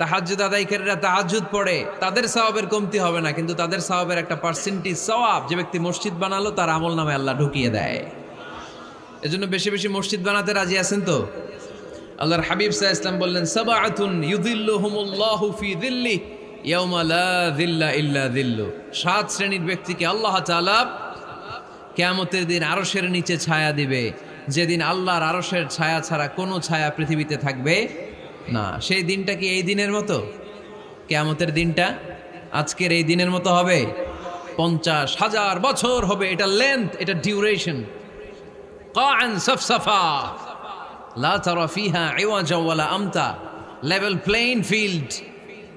তাহাজুদ আদায়কারীরা তাহাজুদ পড়ে। তাদের সওয়াবের কমতি হবে না, কিন্তু তাদের সওয়াবের একটা পার্সেন্টেজ সওয়াব যে ব্যক্তি মসজিদ বানালো, তার আমল নামে আল্লাহ ঢুকিয়ে দেয়। এজন্য বেশি বেশি মসজিদ বানাতে রাজি আছেন তো? আল্লাহর হাবিব সাহ ইসলাম বললেন, সাবাআতুন ইউদিল্লুহুমুল্লাহু ফি দিল্লি ইয়াউমা দিল্লা ইল্লা দিল্লু সাত শ্রেণির ব্যক্তিকে আল্লাহ তাআলা কেয়ামতের দিন আরশের নিচে ছায়া দিবে। যেদিন আল্লাহর আরশের ছায়া ছাড়া কোনো ছায়া পৃথিবীতে থাকবে না, সেই দিনটা কি এই দিনের মতো? কেয়ামতের দিনটা? আজকের এই দিনের মতো হবে? পঞ্চাশ হাজার বছর হবে, এটা লেন্থ এটা ডিউরেশন আমতা। লেভেল প্লেইন ফিল্ড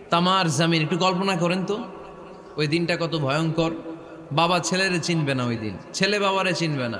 তামার জামিন, একটু কল্পনা করেন তো। ওই দিনটা কত ভয়ঙ্কর। বাবা ছেলেরে চিনবে না ওই দিন। ছেলে বাবারে চিনবে না।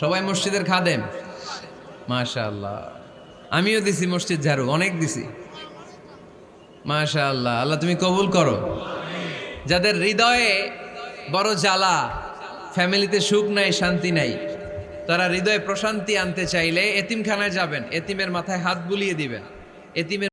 সবাই মসজিদের খাদেম। মাশা আল্লাহ আমিও দিছি মসজিদ ঝাড়ু, অনেক দিছি। মাশা আল্লাহ আল্লাহ তুমি কবুল করো। যাদের হৃদয়ে বড় জ্বালা, ফ্যামিলিতে সুখ নাই, শান্তি নাই, তারা হৃদয়ে প্রশান্তি আনতে চাইলে এতিমখানায় যাবেন, এতিমের মাথায় হাত বুলিয়ে দিবেন। এতিমের